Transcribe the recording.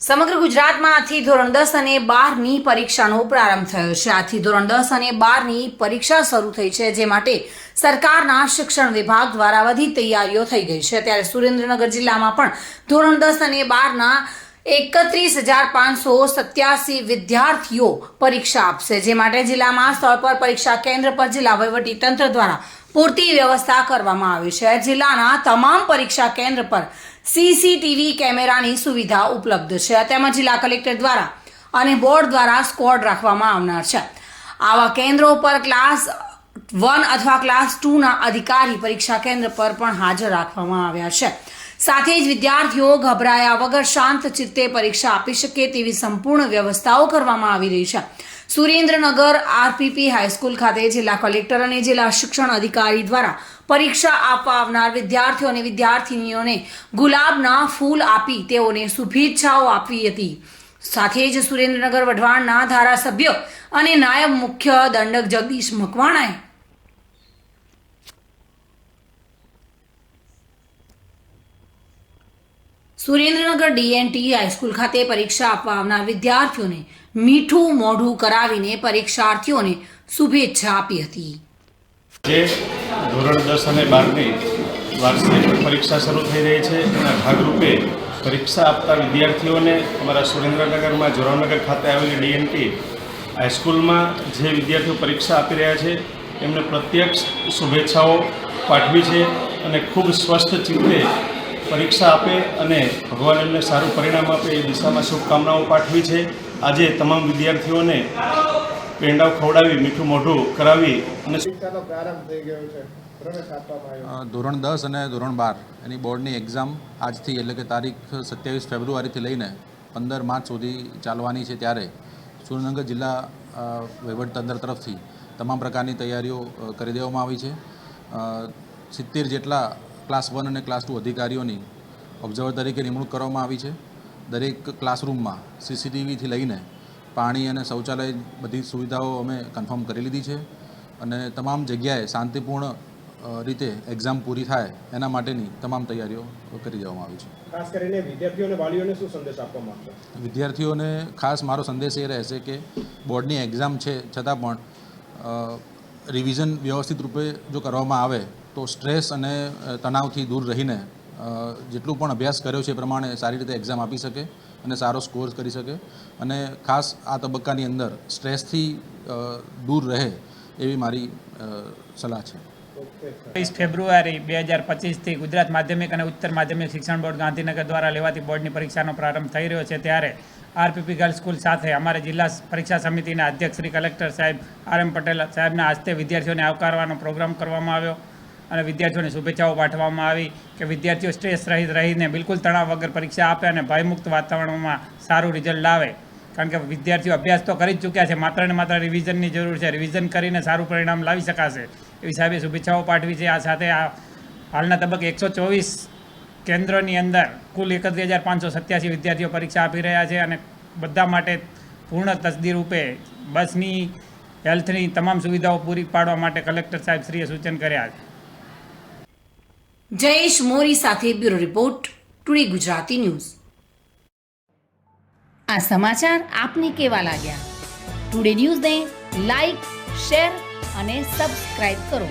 સમગ્ર ગુજરાતમાં આજથી ધોરણ દસ અને બારની પરીક્ષાનો પ્રારંભ થયો છે. આજથી ધોરણ દસ અને બારની પરીક્ષા શરૂ થઈ છે, જે માટે સરકારના શિક્ષણ વિભાગ દ્વારા બધી તૈયારીઓ થઈ ગઈ છે. ત્યારે સુરેન્દ્રનગર જિલ્લામાં પણ ધોરણ દસ અને બારના એકત્રીસ હજાર પાંચસો સત્યાસી વિદ્યાર્થીઓ પરીક્ષા આપશે. જે માટે જિલ્લામાં સ્થળ પર પરીક્ષા કેન્દ્ર પર જિલ્લા તંત્ર દ્વારા પૂરતી વ્યવસ્થા કરવામાં આવી છે. જિલ્લાના તમામ પરીક્ષા કેન્દ્ર પર સીસીટીવી કેમેરાની સુવિધા ઉપલબ્ધ છે. તેમજ જિલ્લા કલેક્ટર દ્વારા અને બોર્ડ દ્વારા સ્કોડ રાખવામાં આવનાર છે. આવા કેન્દ્રો પર ક્લાસ વન અથવા ક્લાસ ટુના અધિકારી પરીક્ષા કેન્દ્ર પર પણ હાજર રાખવામાં આવ્યા છે. સાથે જ વિદ્યાર્થીઓ ગભરાયા વગર શાંત ચિત્તે પરીક્ષા આપી શકે તેવી સંપૂર્ણ વ્યવસ્થાઓ કરવામાં આવી રહી છે. સુરેન્દ્રનગર આરપીપી હાઈસ્કૂલ ખાતે જિલ્લા કલેક્ટર અને જિલ્લા શિક્ષણ અધિકારી દ્વારા પરીક્ષા આપવા આવનાર વિદ્યાર્થીઓ અને વિદ્યાર્થિનીઓને ગુલાબના ફૂલ આપી તેઓને શુભેચ્છાઓ આપી હતી. સાથે જ સુરેન્દ્રનગર વઢવાણના ધારાસભ્ય અને નાયબ મુખ્ય દંડક જગદીશ મકવાણાએ સુરેન્દ્રનગર ડીએનટી હાઈસ્કૂલ ખાતે પરીક્ષા આપવા આવનાર વિદ્યાર્થીઓને મીઠું મોઢું કરાવીને પરીક્ષાર્થીઓને શુભેચ્છા આપી હતી. જે ધોરણ દસ અને બારની વાર્ષિક પરીક્ષા શરૂ થઈ રહી છે, એના ભાગરૂપે પરીક્ષા આપતા વિદ્યાર્થીઓને અમારા સુરેન્દ્રનગરમાં, જોરાવનગર ખાતે આવેલી ડીએનટી હાઈસ્કૂલમાં જે વિદ્યાર્થીઓ પરીક્ષા આપી રહ્યા છે, એમને પ્રત્યક્ષ શુભેચ્છાઓ પાઠવી છે અને ખૂબ સ્વસ્થ ચિત્તે પરીક્ષા આપે અને ભગવાન એમને સારું પરિણામ આપે એ દિશામાં શુભકામનાઓ પાઠવી છે. આજે તમામ વિદ્યાર્થીઓને પેંડાઓ ખવડાવી મીઠું મોઢું કરાવી અને પરીક્ષાનો પ્રારંભ થઈ ગયો છે. પ્રવેશ આપવામાં આવ્યો. અ, ધોરણ દસ અને ધોરણ બાર. એની બોર્ડની એક્ઝામ આજથી એટલે કે તારીખ સત્યાવીસ ફેબ્રુઆરીથી લઈને પંદર માર્ચ સુધી ચાલવાની છે ત્યારે સુરેન્દ્રનગર જિલ્લા વહીવટીતંત્ર તરફથી તમામ પ્રકારની તૈયારીઓ કરી દેવામાં આવી છે. સિત્તેર જેટલા ક્લાસ વન અને ક્લાસ ટુ અધિકારીઓની ઓબ્ઝર્વર તરીકે નિમણૂક કરવામાં આવી છે. દરેક ક્લાસરૂમમાં સીસીટીવીથી લઈને પાણી અને શૌચાલય બધી સુવિધાઓ અમે કન્ફર્મ કરી લીધી છે અને તમામ જગ્યાએ શાંતિપૂર્ણ રીતે એક્ઝામ પૂરી થાય એના માટેની તમામ તૈયારીઓ કરી દેવામાં આવી છે. ખાસ કરીને વિદ્યાર્થીઓને વાલીઓને શું સંદેશ આપવા માંગશો? વિદ્યાર્થીઓને ખાસ મારો સંદેશ એ રહેશે કે બોર્ડની એક્ઝામ છે છતાં પણ રિવિઝન વ્યવસ્થિત રૂપે જો કરવામાં આવે તો સ્ટ્રેસ અને તણાવથી દૂર રહીને જેટલું પણ અભ્યાસ કર્યો છે એ પ્રમાણે સારી રીતે એક્ઝામ આપી શકે અને સારો સ્કોર કરી શકે. અને ખાસ આ તબક્કાની અંદર સ્ટ્રેસથી દૂર રહે એવી મારી સલાહ છે. ત્રીસ ફેબ્રુઆરી બે હજાર પચીસથી ગુજરાત માધ્યમિક અને ઉત્તર માધ્યમિક શિક્ષણ બોર્ડ ગાંધીનગર દ્વારા લેવાતી બોર્ડની પરીક્ષાનો પ્રારંભ થઈ રહ્યો છે. ત્યારે આરપીપી ગર્લ્સ સ્કૂલ સાથે અમારે જિલ્લા પરીક્ષા સમિતિના અધ્યક્ષ શ્રી કલેક્ટર સાહેબ આર એમ પટેલ સાહેબના હસ્તે વિદ્યાર્થીઓને આવકારવાનો પ્રોગ્રામ કરવામાં આવ્યો. અને વિદ્યાર્થીઓને શુભેચ્છાઓ પાઠવવામાં આવી કે વિદ્યાર્થીઓ સ્ટ્રેસ રહિત રહીને બિલકુલ તણાવ વગર પરીક્ષા આપે અને ભયમુક્ત વાતાવરણમાં સારું રિઝલ્ટ લાવે. કારણ કે વિદ્યાર્થીઓ અભ્યાસ તો કરી જ ચૂક્યા છે, માત્ર ને માત્ર રિવિઝનની જરૂર છે. રિવિઝન કરીને સારું પરિણામ લાવી શકાશે. એવી સાહેબે શુભેચ્છાઓ પાઠવી છે. આ સાથે આ હાલના તબક્કે એકસો ચોવીસ કેન્દ્રોની અંદર કુલ એકત્રીસ હજાર પાંચસો સત્યાસી વિદ્યાર્થીઓ પરીક્ષા આપી રહ્યા છે અને બધા માટે પૂર્ણ તસદી રૂપે બસની હેલ્થની તમામ સુવિધાઓ પૂરી પાડવા માટે કલેક્ટર સાહેબ શ્રીએ સૂચન કર્યા છે. જયેશ મોરી સાથે bureau report, today Gujarati news. આ સમાચાર આપને કેવા લાગ્યા? ટુડે ન્યૂઝને લાઈક, શેર અને સબસ્ક્રાઇબ કરો.